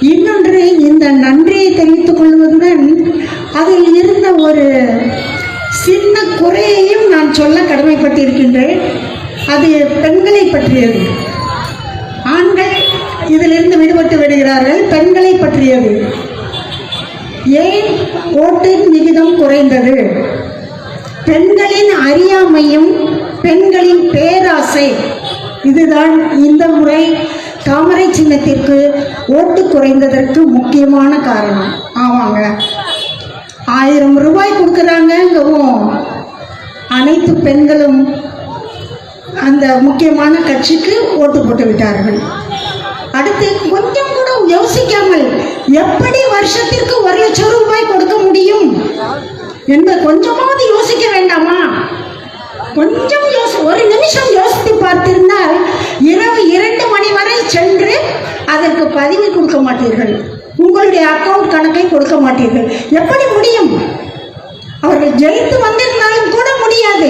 இன்னொன்று இந்த நன்றியை தெரிவித்துக் கொள்வதுடன் அதில் இருந்த ஒரு சின்ன குறையையும் நான் சொல்ல கடமைப்பட்டிருக்கின்றேன். அது பெண்களை பற்றியது. ஆண்கள் இதிலிருந்து விடுபட்டு விடுகிறார்கள் பெண்களை பற்றியது. ஏன் ஓட்டின் விகிதம் குறைந்தது? பெண்களின் அறியாமையும் பெண்களின் பேராசை. இதுதான் இந்த முறை தாமரை சின்னத்திற்கு ஓட்டு குறைந்ததற்கு முக்கியமான காரணம். ஆமாங்க. ஆயிரம் ரூபாய் கொடுக்குறாங்கங்கவும் அனைத்து பெண்களும் அந்த முக்கியமான கட்சிக்கு ஓட்டு போட்டு விட்டார்கள். அடுத்து கொஞ்சம் கூட யோசிக்காமல் எப்படி வருஷத்திற்கு ஒரு லட்சம் ரூபாய் கொடுக்க முடியும்? என்று கொஞ்சமாவது யோசிக்க வேண்டாமா? கொஞ்சம் யோசி ஒரு நிமிஷம் யோசித்து பார்த்திருந்தால் பதிவு கொடுக்க மாட்டீர்கள். உங்களுடைய அக்கவுண்ட் கணக்கை கொடுக்க மாட்டீர்கள். எப்படி முடியும்? அவர்கள் ஜெயித்து வந்திருந்தாலும் கூட முடியாது.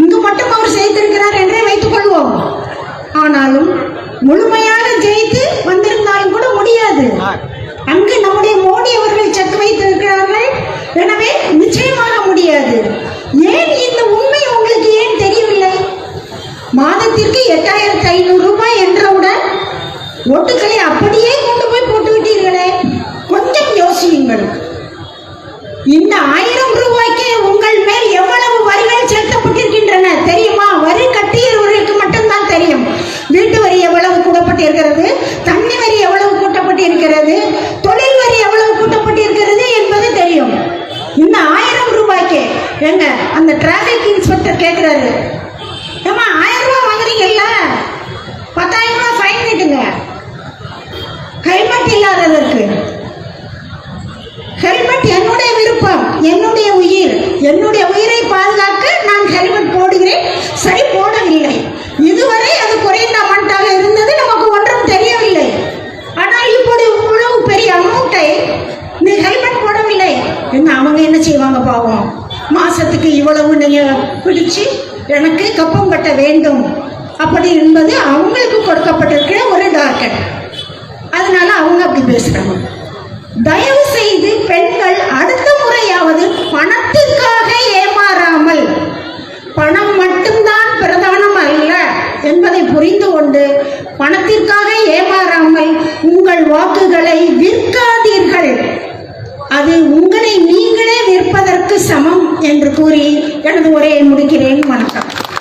இங்கு மட்டும் அவர் செய்திருக்கிறார் என்றே வைத்துக் கொள்வோம். ஆனாலும் முழுமையாக ஜெயித்து வந்திருந்தாலும் கூட முடியாது. அங்கு நம்முடைய மோடி அவர்கள் செக் வைத்திருக்கிறார்கள். எனவே நிச்சயமாக முடியாது. ஏன் இந்த உண்மை உங்களுக்கு ஏன் தெரியவில்லை? மாதத்திற்கு எட்டாயிரத்தி ஐநூறு ரூபாய் என்றவுடன் ஓட்டுக்களை அப்படியே கொண்டு போய் போட்டு விட்டீர்களே. கொஞ்சம் யோசியுங்கள். இந்த ஆயிரம் ரூபாய்க்கு உங்கள் மேல் எவ்வளவு வரிகள் செலுத்தப்பட்டிருக்கின்றன தெரியுமா? வரி கட்டியவர்களுக்கு மட்டும்தான் தெரியும். வீட்டு வரி எவ்வளவு கூடப்பட்டிருக்கிறது தண்ணி வரி எவ்வளவு கூட்டப்பட்டிருக்கிறது? தொழில் வரி எவ்வளவு கூட்டப்பட்டிருக்கிறது என்பது தெரியும். இந்த ஆயிரம் ரூபாய்க்கு ஏங்க அந்த டிராபிக் இன்ஸ்பெக்டர் கேட்குறாரு எதற்கு ஹெல்மெட் என்னுடைய விருப்பம் என்னுடைய உயிர். என்னுடைய உயிரை பாதுகாக்க நான் ஹெல்மெட் போடுகிறேன். சரி போடவில்லை. இதுவரை அது குறைந்த அமௌண்ட்டாக இருந்தது நமக்கு ஒன்றும் தெரியவில்லை. ஆனால் இப்படி இவ்வளவு பெரிய அமௌண்ட்டை நீ ஹெல்மெட் போடவில்லை. என்ன அவங்க என்ன செய்வாங்க பாவம்? மாசத்துக்கு இவ்வளவு நீங்கள் பிடிச்சு எனக்கு கப்பம் கட்ட வேண்டும். அப்படி என்பது அவங்களுக்கு கொடுக்கப்பட்டிருக்கிற ஒரு அவங்க தயவு செய்து பெண்கள் அடுத்த முறையாவது பணத்திற்காக ஏமாறாமல் பணம் மட்டும்தான் பிரதானம் அல்ல என்பதை புரிந்து கொண்டு பணத்திற்காக ஏமாறாமல் உங்கள் வாக்குகளை விற்காதீர்கள். அது உங்களை நீங்களே விற்பதற்கு சமம் என்று கூறி எனது உரையை முடிக்கிறேன். வணக்கம்.